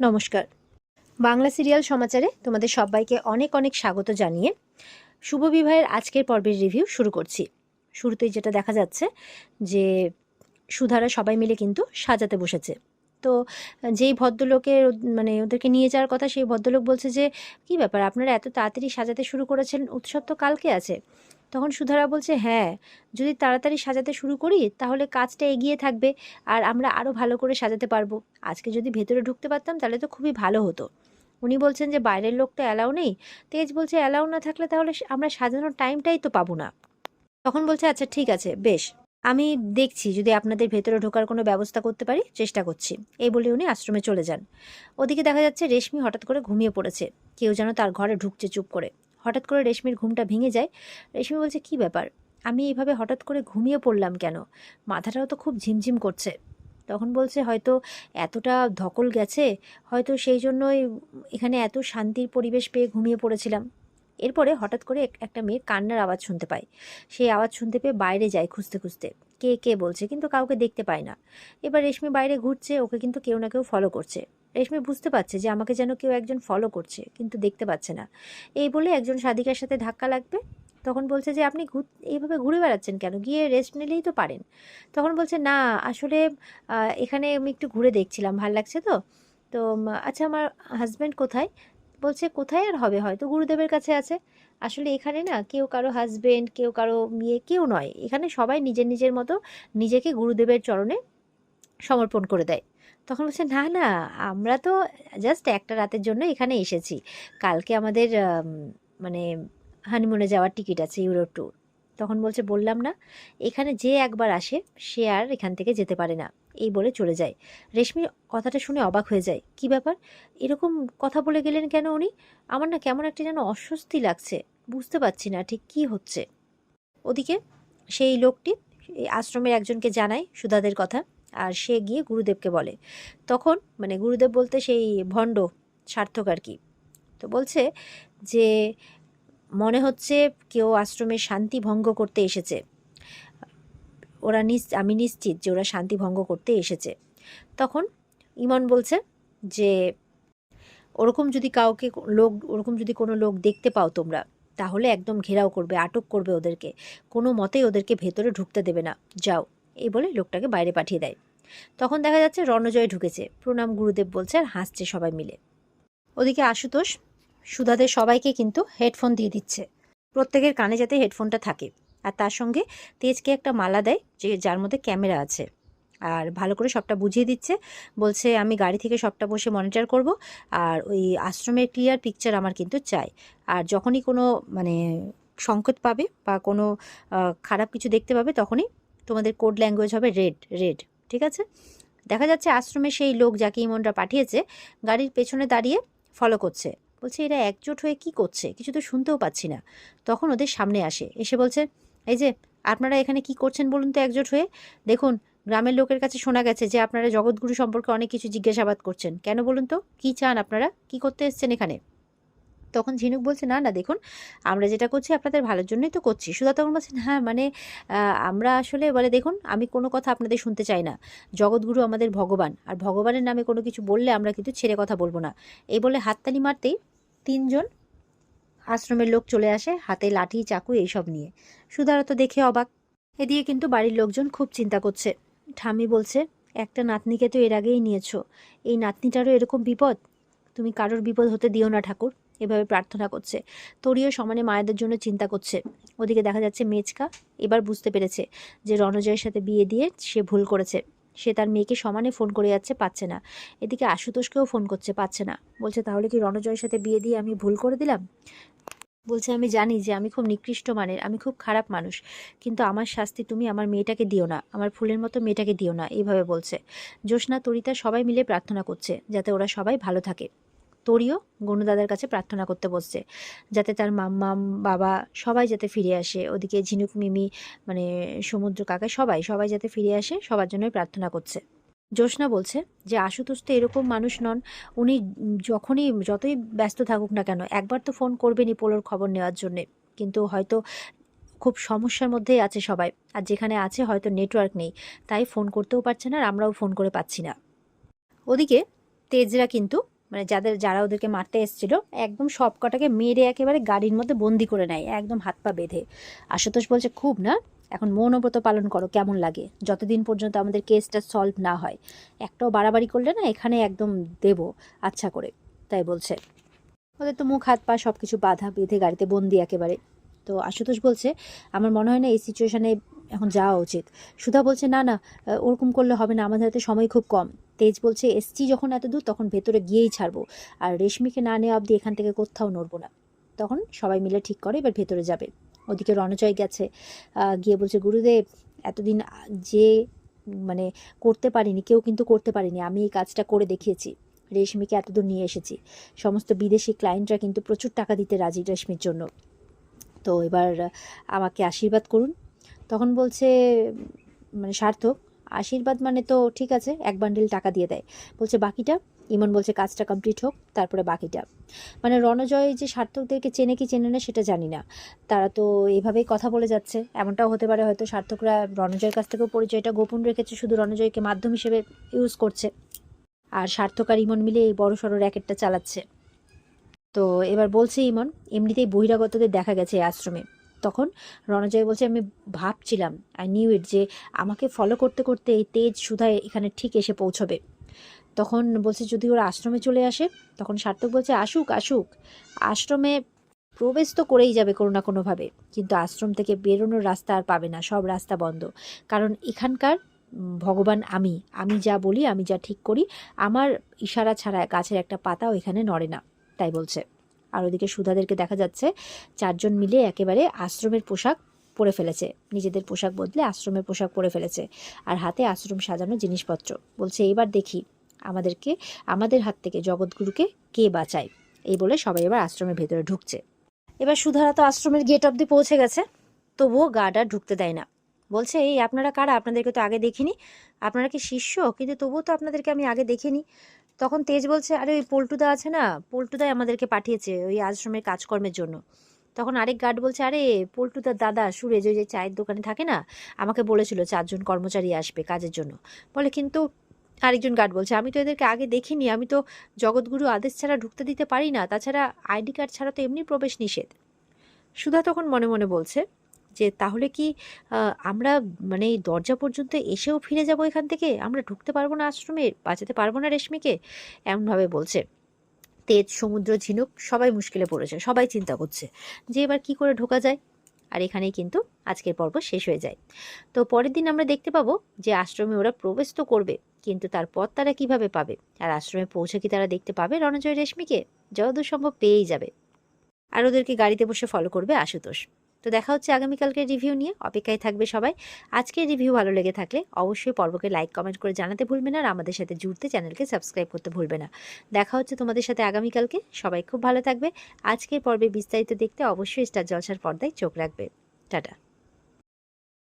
নমস্কার। বাংলা সিরিয়াল সমাচারে তোমাদের সবাইকে অনেক অনেক স্বাগত জানিয়ে শুভ বিবাহের আজকের পর্বের রিভিউ শুরু করছি। শুরুতেই যেটা দেখা যাচ্ছে যে সুধারা সবাই মিলে কিন্তু সাজাতে বসেছে। তো যেই ভদ্রলোকের মানে ওদেরকে নিয়ে যাওয়ার কথা সেই ভদ্রলোক বলছে যে, কি ব্যাপার, আপনারা এত তাড়াতাড়ি সাজাতে শুরু করেছেন? উৎসব তো কালকে আছে। তখন সুধারা বলছে হ্যাঁ যদি তাড়াতাড়ি সাজাতে শুরু করি, তাহলে কাজটা এগিয়ে থাকবে আর আমরা আরও ভালো করে সাজাতে পারব। আজকে যদি ভেতরে ঢুকতে পারতাম, তাহলে তো খুবই ভালো হতো। উনি বলছেন যে, বাইরের লোক তো অ্যালাউ নেই। তেজ বলছে অ্যালাউ না থাকলে তাহলে আমরা সাজানোর টাইমটাই তো পাবো না। তখন বলছে আচ্ছা ঠিক আছে, বেশ। আমি দেখছি, যদি আপনাদের ভেতরে ঢোকার কোনো ব্যবস্থা করতে পারি, চেষ্টা করছি। এই বলে উনি আশ্রমে চলে যান। ওদিকে দেখা যাচ্ছে, রেশমি হঠাৎ করে ঘুমিয়ে পড়েছে। কেউ যেন তার ঘরে ঢুকছে চুপ করে। হঠাৎ করে রেশমির ঘুমটা ভেঙে যায়। রেশমি বলছে, কি ব্যাপার? আমি এইভাবে হঠাৎ করে ঘুমিয়ে পড়লাম কেন? মাথাটাও তো খুব ঝিমঝিম করছে। তখন বলছে, হয়তো এতটা ধকল গেছে, হয়তো সেই জন্যই এখানে এত শান্তির পরিবেশ পেয়ে ঘুমিয়ে পড়েছিলাম। এরপরে হঠাৎ করে একটা মেয়ের কান্নার আওয়াজ শুনতে পায়। সেই আওয়াজ শুনতে পেয়ে বাইরে যায় খুঁজতে খুঁজতে। কে কে বলছে, কিন্তু কাউকে দেখতে পায় না। এবার রেশমি বাইরে ঘুরছে, ওকে কিন্তু কেউ না কেউ ফলো করছে। রেশমি বুঝতে পারছে যে আমাকে যেন কেউ একজন ফলো করছে, কিন্তু দেখতে পাচ্ছে না। এই বলে একজন সাদিকার সাথে ধাক্কা লাগবে। তখন বলছে যে, আপনি এইভাবে ঘুরে বেড়াচ্ছেন কেন? গিয়ে রেস্ট নিলেই তো পারেন। তখন বলছে, না, আসলে এখানে আমি একটু ঘুরে দেখছিলাম, ভালো লাগছে তো? তো আচ্ছা আমার হাজব্যান্ড কোথায়? বলছে, কোথায় আর হবে? হয়তো গুরুদেবের কাছে আছে। আসলে এখানে না কেউ কারও হাজবেন্ড কেউ কারও মেয়ে, কেউ নয়। এখানে সবাই নিজের নিজের মতো নিজেকে গুরুদেবের চরণে সমর্পণ করে দেয়। তখন বলছে, না না, আমরা তো জাস্ট একটা রাতের জন্য এখানে এসেছি। কালকে আমাদের মানে হানিমুনে যাওয়ার টিকিট আছে ইউরো ট্যুর তখন বলছে, বললাম না, এখানে যে একবার আসে, সে আর এখান থেকে যেতে পারে না। এই বলে চলে যায়। রেশমি কথাটা শুনে অবাক হয়ে যায়। কি ব্যাপার? এরকম কথা বলে গেলেন কেন উনি? আমার না কেমন একটা যেন অস্বস্তি লাগছে। বুঝতে পারছি না ঠিক কি হচ্ছে। ওদিকে সেই লোকটি এই আশ্রমের একজনকে জানায় সুধাদের কথা আর সে গিয়ে গুরুদেবকে বলে। তখন মানে গুরুদেব বলতে সেই ভণ্ড, সার্থক আর কি। তো বলছে যে মনে হচ্ছে কেউ আশ্রমের শান্তি ভঙ্গ করতে এসেছে। ওরা নিস আমি নিশ্চিত যে ওরা শান্তি ভঙ্গ করতে এসেছে। তখন ইমন বলছে যে, ওরকম যদি কাউকে লোক, ওরকম যদি কোনো লোক দেখতে পাও তোমরা, তাহলে একদম ঘেরাও করবে, আটক করবে ওদেরকে। কোনো মতেই ওদেরকে ভেতরে ঢুকতে দেবে না। যাও। এই বলে লোকটাকে বাইরে পাঠিয়ে দেয়। তখন দেখা যাচ্ছে রণজয় ঢুকেছে। প্রণাম গুরুদেব বলছে আর হাসছে সবাই মিলে। ওদিকে আশুতোষ, সুধাদের সবাইকে কিন্তু হেডফোন দিয়ে দিচ্ছে। প্রত্যেকের কানে যাতে হেডফোনটা থাকে। আর তার সঙ্গে তেজকে একটা মালা দেয় যে যার মধ্যে ক্যামেরা আছে। আর ভালো করে সবটা বুঝিয়ে দিচ্ছে। বলছে, আমি গাড়ি থেকে সবটা বসে মনিটর করব আর ওই আশ্রমের ক্লিয়ার পিকচার আমার কিন্তু চাই। আর যখনই কোনো মানে সংকেত পাবে বা কোনো খারাপ কিছু দেখতে পাবে তখনই তোমাদের কোড ল্যাঙ্গুয়েজ হবে রেড রেড ঠিক আছে? দেখা যাচ্ছে আশ্রমে সেই লোক যাকে ইমনরা পাঠিয়েছে গাড়ির পেছনে দাঁড়িয়ে ফলো করছে। বলছে, এরা একজোট হয়ে কি করছে? কিছু তো শুনতেও পাচ্ছি না। তখন ওদের সামনে আসে। এসে বলছে এই যে, আপনারা এখানে কি করছেন বলুন তো একজোট হয়ে? দেখুন, গ্রামের লোকের কাছে শোনা গেছে যে আপনারা জগৎগুরু সম্পর্কে অনেক কিছু জিজ্ঞাসাবাদ করছেন। কেন বলুন তো? কি চান আপনারা? কি করতে এসছেন এখানে? তখন ঝিনুক বলছে, না না, দেখুন, আমরা যেটা করছি আপনাদের ভালোর জন্যই তো করছি। সুধা তখন বলছেন হ্যাঁ মানে আমরা আসলে বলে, দেখুন, আমি কোনো কথা আপনাদের শুনতে চাই না। জগৎগুরু আমাদের ভগবান, আর ভগবানের নামে কোনো কিছু বললে আমরা কিন্তু ছেড়ে কথা বলব না। এই বলে হাততালি মারতেই তিনজন আশ্রমের লোক চলে আসে হাতে লাঠি, চাকু এইসব নিয়ে। সুধারা তো দেখে অবাক। এদিকে কিন্তু বাড়ির লোকজন খুব চিন্তা করছে। ঠামি বলছে, একটা নাতনিকে তো এর আগেই নিয়েছ। এই নাতনিটারও এরকম বিপদ? তুমি কারোর বিপদ হতে দিও না ঠাকুর। এভাবে প্রার্থনা করছে। তরিও সমানে মায়েদের জন্য চিন্তা করছে। ওদিকে দেখা যাচ্ছে মেচকা এবার বুঝতে পেরেছে যে রণজয়ের সাথে বিয়ে দিয়ে সে ভুল করেছে। সে তার মেয়েকে সমানে ফোন করে যাচ্ছে, পাচ্ছে না। এদিকে আশুতোষকেও ফোন করছে, পাচ্ছে না। বলছে, তাহলে কি রণজয়ের সাথে বিয়ে দিয়ে আমি ভুল করে দিলাম? বলছে, আমি জানি যে আমি খুব নিকৃষ্ট মানের, আমি খুব খারাপ মানুষ। কিন্তু আমার শাস্তি তুমি আমার মেয়েটাকে দিও না, আমার ফুলের মতো মেয়েটাকে দিও না। এইভাবে বলছে। জ্যোৎস্না তরিতা সবাই মিলে প্রার্থনা করছে, যাতে ওরা সবাই ভালো থাকে। তরিও গনুদাদার কাছে প্রার্থনা করতে বসছে, যাতে তার মাম্মা বাবা সবাই যাতে ফিরে আসে। ওদিকে ঝিনুক, মিমি মানে সমুদ্র কাকা সবাই সবাই যাতে ফিরে আসে, সবার জন্যই প্রার্থনা করছে। জ্যোৎস্না বলছে যে, আশুতোষ তো এরকম মানুষ নন। উনি যখনই, যতই ব্যস্ত থাকুক না কেন, একবার তো ফোন করবেনই পোলোর খবর নেওয়ার জন্যে। কিন্তু হয়তো খুব সমস্যার মধ্যেই আছে সবাই, আর যেখানে আছে হয়তো নেটওয়ার্ক নেই। তাই ফোন করতেও পারছে না আর আমরাও ফোন করে পাচ্ছি না। ওদিকে তেজরা কিন্তু মানে যাদের, যারা ওদেরকে মারতে এসেছিল, একদম সব কটাকে মেরে একেবারে গাড়ির মধ্যে বন্দি করে নেয়, একদম হাত পা বেঁধে। আশুতোষ বলছে, খুব না, এখন মৌনব্রত পালন করো, কেমন লাগে? যতদিন পর্যন্ত আমাদের কেসটা সলভ না হয়। একটাও বাড়াবাড়ি করলে না, এখানে একদম দেব আচ্ছা করে, তাই বলছে। ওদের তো মুখ, হাত পা সব কিছু বাধা, বেঁধে গাড়িতে বন্দি একেবারে। তো আশুতোষ বলছে, আমার মনে হয় না এই সিচুয়েশনে এখন যাওয়া উচিত। সুধা বলছে, না না ওরকম করলে হবে না, আমাদের হাতে সময় খুব কম। তেজ বলছে, এসছি যখন এত দূর, তখন ভেতরে গিয়েই ছাড়বো। আর রেশমিকে না নেওয়া অবধি এখান থেকে কোথাও নড়বো না। তখন সবাই মিলে ঠিক করে, এবার ভেতরে যাবে। ওদিকে রণজয় গেছে গিয়ে বলছে, গুরুদেব, এতদিন যে মানে করতে পারিনি, কেউ কিন্তু করতে পারিনি। আমি এই কাজটা করে দেখিয়েছি। রেশমিকে এতদূর নিয়ে এসেছি। সমস্ত বিদেশি ক্লায়েন্টরা কিন্তু প্রচুর টাকা দিতে রাজি রেশমির জন্য। তো এবার আমাকে আশীর্বাদ করুন তখন বলছে মানে সার্থক, আশীর্বাদ মানে তো ঠিক আছে, এক বান্ডিল টাকা দিয়ে দেয়। বলছে, বাকিটা? ইমন বলছে, কাজটা কমপ্লিট হোক, তারপরে বাকিটা। মানে রণজয় যে সার্থকদেরকে চেনে কি চেনে না, সেটা জানি না। তারা তো এভাবেই কথা বলে যাচ্ছে। এমনটাও হতে পারে হয়তো সার্থকরা রণজয়ের কাছ থেকেও পরিচয়টা গোপন রেখেছে, শুধু রণজয়কে মাধ্যম হিসেবে ইউজ করছে। আর সার্থক আর ইমন মিলে এই বড় সড়ো র্যাকেটটা চালাচ্ছে। তো এবার বলছে ইমন, এমনিতেই বহিরাগতদের দেখা গেছে এই আশ্রমে। তখন রণজয় বলছে, আমি ভাবছিলাম আই নিউ ইট যে আমাকে ফলো করতে করতে এই তেজ সুধায় এখানে ঠিক এসে পৌঁছবে। তখন বলছে, যদি ওরা আশ্রমে চলে আসে? তখন সার্থক বলছে, আসুক আসুক। আশ্রমে প্রবেশ তো করেই যাবে কোনো না কোনোভাবে, কিন্তু আশ্রম থেকে বেরোনোর রাস্তা আর পাবে না, সব রাস্তা বন্ধ। কারণ এখানকার ভগবান আমি আমি যা বলি, আমি যা ঠিক করি, আমার ইশারা ছাড়া গাছের একটা পাতাও এখানে নড়ে না। তাই বলছে। আর ওদিকে সুধাদেরকে দেখা যাচ্ছে চারজন মিলে একেবারে আশ্রমের পোশাক পরে ফেলেছে। নিজেদের পোশাক বদলে আশ্রমের পোশাক পরে ফেলেছে আর হাতে আশ্রম সাজানো জিনিসপত্র। বলছে, এবার দেখি আমাদেরকে, আমাদের হাত থেকে জগৎগুরুকে কে বাঁচায়? এই বলে সবাই এবার আশ্রমের ভেতরে ঢুকছে। এবার সুধারা তো আশ্রমের গেট অব্দি পৌঁছে গেছে, তবুও গার্ড ঢুকতে দেয় না। বলছে, এই আপনারা কারা? আপনাদেরকে তো আগে দেখিনি। আপনারা কি শিষ্য? কিন্তু তবুও তো আপনাদেরকে আমি আগে দেখিনি। তখন তেজ বলছে, আরে ওই পল্টুদা আছে না? পল্টুদাই আমাদেরকে পাঠিয়েছে ওই আশ্রমের কাজকর্মের জন্য। তখন আরেক গার্ড বলছে, আরে পল্টুদার দাদা সুরেজ, ওই যে চায়ের দোকানে থাকে না? আমাকে বলেছিল চারজন কর্মচারী আসবে কাজের জন্য। বলে, কিন্তু আরেকজন গার্ড বলছে, আমি তো এদেরকে আগে দেখিনি, আমি তো জগৎগুরু আদেশ ছাড়া ঢুকতে দিতে পারি না। তাছাড়া আইডি কার্ড ছাড়া তো এমনি প্রবেশ নিষেধ। সুধা তখন মনে মনে বলছে যে তাহলে কি আমরা মানে এই দরজা পর্যন্ত এসেও ফিরে যাব এখান থেকে? আমরা ঢুকতে পারব না আশ্রমে? বাঁচাতে পারব না রেশমিকে? এমনভাবে বলছে। তেজ, সমুদ্র, ঝিনুক, সবাই মুশকিলে পড়েছে, সবাই চিন্তা করছে যে এবার কি করে ঢোকা যায়? আর এখানেই কিন্তু আজকের পর্ব শেষ হয়ে যায়। তো পরের দিন আমরা দেখতে পাবো যে আশ্রমে ওরা প্রবেশ তো করবে, কিন্তু তার পথ তারা কীভাবে পাবে? আর আশ্রমে পৌঁছে কি তারা দেখতে পাবে রণজয় রেশমিকে? যতদূর সম্ভব পেয়েই যাবে। আর ওদেরকে গাড়িতে বসে ফলো করবে আশুতোষ। তো দেখা হচ্ছে আগামীকালকের রিভিউ নিয়ে। অপেক্ষায় থাকবে সবাই। আজকের রিভিউ ভালো লেগে থাকলে অবশ্যই পর্বকে লাইক, কমেন্ট করে জানাতে ভুলবে না আর আমাদের সাথে জুড়তে চ্যানেলকে সাবস্ক্রাইব করতে ভুলবে না। দেখা হচ্ছে তোমাদের সাথে আগামীকালকে। সবাই খুব ভালো থাকবে। আজকের পর্বে বিস্তারিত দেখতে অবশ্যই স্টার জলসার পর্দায় চোখ রাখবে। টাটা।